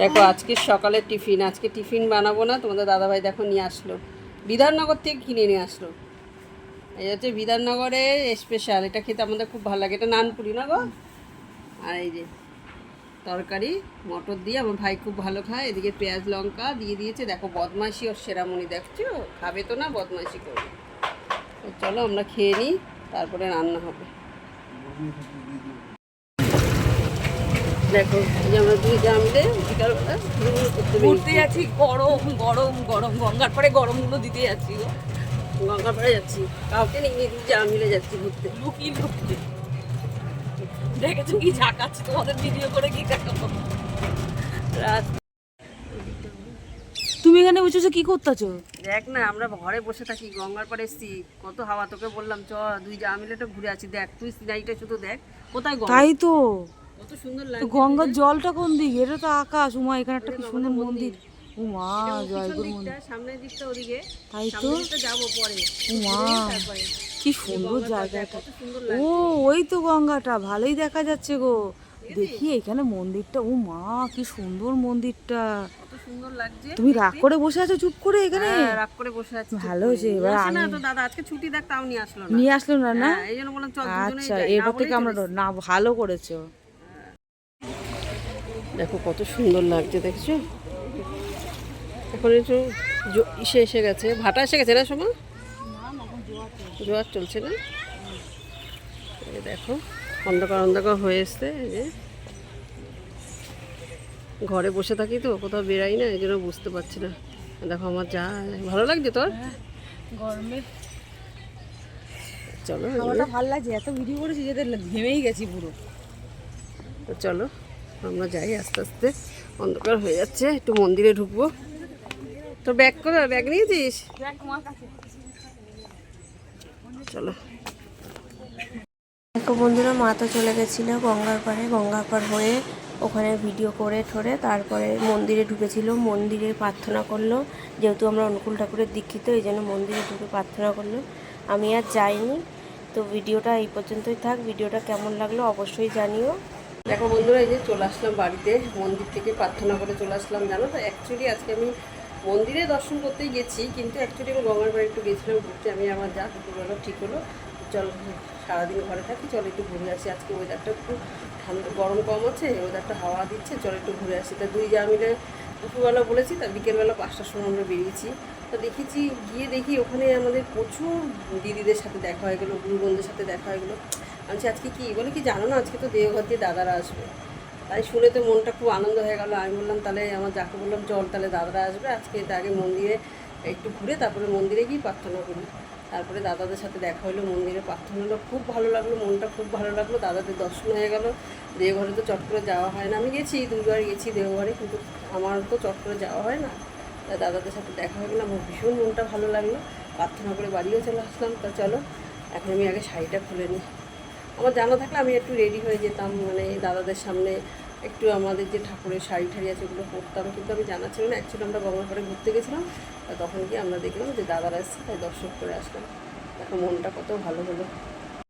দেখো আজকে সকালে টিফিন, আজকে টিফিন বানাবো না, তোমাদের দাদাভাই দেখো নিয়ে আসলো। বিধাননগর থেকে কিনে নিয়ে আসলো। এই হচ্ছে বিধাননগরে স্পেশাল এটা খেতে আমাদের খুব ভালো লাগে। এটা নানপুরি না গো? আর এই যে তরকারি, মটর দিয়ে আমার ভাই খুব ভালো খায়। এদিকে পেঁয়াজ লঙ্কা দিয়ে দিয়েছে। দেখো, বদমাইশি ওর সেরামণি, দেখছ? খাবে তো না, বদমাইশি করবে। চলো আমরা খেয়ে নিই, তারপরে রান্না হবে। দেখো যে আমরা দুই জামলে বিকালবেলা ঘুরতে যাচ্ছি গরম গরম গরম গঙ্গার পরে গরমগুলো দিতে যাচ্ছি গো। গঙ্গাপাড়ে যাচ্ছি কাউকে নিয়ে দুই জাম মিলে যাচ্ছি ঘুরতে। লুকিয়ে লুকিয়ে দেখেছ কি ঝাঁকাচ্ছি তোমাদের ভিডিও করে কি দেখাবো? রাত। তুমি এখানে বসেছো কি করতেছো? দেখ না আমরা ঘরে বসে থাকি গঙ্গার পাড়ে এসছি। কত হাওয়া তোকে বললাম চ দুই জাম মিলে একটু ঘুরে আছি দেখ তুই সিনারিটা শুধু দেখ কোথায় তাই তো। গঙ্গার জলটা কোন দিকে? এটা তো আকাশ। উমা এখানে একটা কি সুন্দর মন্দির। উমা জয়গুর মন্দির। সামনের দিকটা ওদিকে। তাই তো? যাব পরে। উমা কি সুন্দর জায়গাটা। ও ওই তো গঙ্গাটা। ভালোই দেখা যাচ্ছে গো। দেখি এখানে মন্দিরটা। ও মা কি সুন্দর মন্দিরটা। তুমি রাগ করে বসে আছো চুপ করে এখানে? হ্যাঁ, রাগ করে বসে আছি ভালো হয়েছে, এবার আমি- তো দাদা আজকে ছুটি দেখ তাও নিয়ে আসলো না। নিয়ে আসলো না না? হ্যাঁ, বললাম চল আচ্ছা এরপর থেকে আমরা না ভালো করেছ। দেখো কত সুন্দর লাগছে দেখছ? এখন একটু ইসে এসে গেছে। ভাটা এসে গেছে না সময় জোয়ার চলছে না? দেখো অন্ধকার অন্ধকার হয়ে এসছে যে। ঘরে বসে থাকি তো কোথাও বেরাই না এই জন্য বুঝতে পারছি না। দেখো আমার যা ভালো লাগছে তোর? গরমে। চলো ভালো লাগছে এত ভিডিও করেছি যেতে ঘেমেই গেছি পুরো। তো চলো। আমরা যাই আস্তে আস্তে। অন্ধকার হয়ে যাচ্ছে, একটু মন্দিরে ঢুকবো। তোর ব্যাগ করে ব্যাগ নিয়েছিস চলো। দেখো বন্ধুরা, মা তো চলে গেছিল গঙ্গার পাড়ে। গঙ্গার পাড় হয়ে ওখানে ভিডিও করে ঠরে তারপরে মন্দিরে ঢুকেছিল। মন্দিরে প্রার্থনা করল, যেহেতু আমরা অনুকূল ঠাকুরের দীক্ষিত, এই জন্য মন্দিরে ঢুকে প্রার্থনা করল। আমি আর যাইনি, তো ভিডিওটা এই পর্যন্তই থাক। ভিডিওটা কেমন লাগল অবশ্যই জানিও। দেখো বন্ধুরা, এই যে চলে আসলাম বাড়িতে। মন্দির থেকে প্রার্থনা করে চলে আসলাম, জানো তো? অ্যাকচুয়ালি আজকে আমি মন্দিরে দর্শন করতেই গেছি, কিন্তু অ্যাকচুয়ালি আমি গঙ্গার বাড়ি একটু গেছিলাম ঘুরতে। আমি আমার যা দুপুরবেলা ঠিক হলো। চল, সারাদিন ঘরে থাকি, চল একটু ঘুরে আসি। আজকে ওয়েদারটা একটু ঠান্ডা, গরম কম আছে ওয়েদারটা হাওয়া দিচ্ছে, চল একটু ঘুরে আসি। তা দুই যা মিলে দুপুরবেলা বলেছি, তা বিকেলবেলা পাঁচটার সময় আমরা বেরিয়েছি। তো দেখেছি, গিয়ে দেখি ওখানে আমাদের প্রচুর দিদিদের সাথে দেখা হয়ে গেলো গুরু বন্ধুদের সাথে দেখা হয়ে গেলো। আমি আজকে কি? বলে, কি জানো না, আজকে তো দেওঘর দিয়ে দাদারা আসবে। তাই শুনে তো মনটা খুব আনন্দ হয়ে গেল। আমি বললাম, তাহলে আমার যাকে বললাম, চল তাহলে দাদারা আসবে। আজকে আগে মন্দিরে একটু ঘুরে তারপরে মন্দিরে গিয়ে প্রার্থনা করি। তারপরে দাদাদের সাথে দেখা হলো মন্দিরে, প্রার্থনা হলো। খুব ভালো লাগল, মনটা খুব ভালো লাগল। দাদাদের দর্শন হয়ে গেল। দেওঘরে তো চট করে যাওয়া হয় না। আমি গেছি দুবার গেছি দেওঘরে, কিন্তু আমার তো চট করে যাওয়া হয় না। তা দাদাদের সাথে দেখা হয়ে গেলো আমার ভীষণ মনটা ভালো লাগল। প্রার্থনা করে বাড়িও চলে আসলাম। তা চলো, এখন আমি আগে শাড়িটা খুলে নিই। আমার জানা থাকলে আমি একটু রেডি হয়ে যেতাম। মানে দাদাদের সামনে একটু আমাদের যে ঠাকুরের শাড়ি ঠাড়ি আছে ওগুলো পরতাম, কিন্তু আমি জানা ছিল না। অ্যাকচুয়ালি আমরা গঙ্গাপাড়ে ঘুরতে গেছিলাম তখন গিয়ে আমরা দেখলাম যে দাদারা এসছে, তাই দর্শক করে আসলাম। এখন মনটা কত ভালো হলো।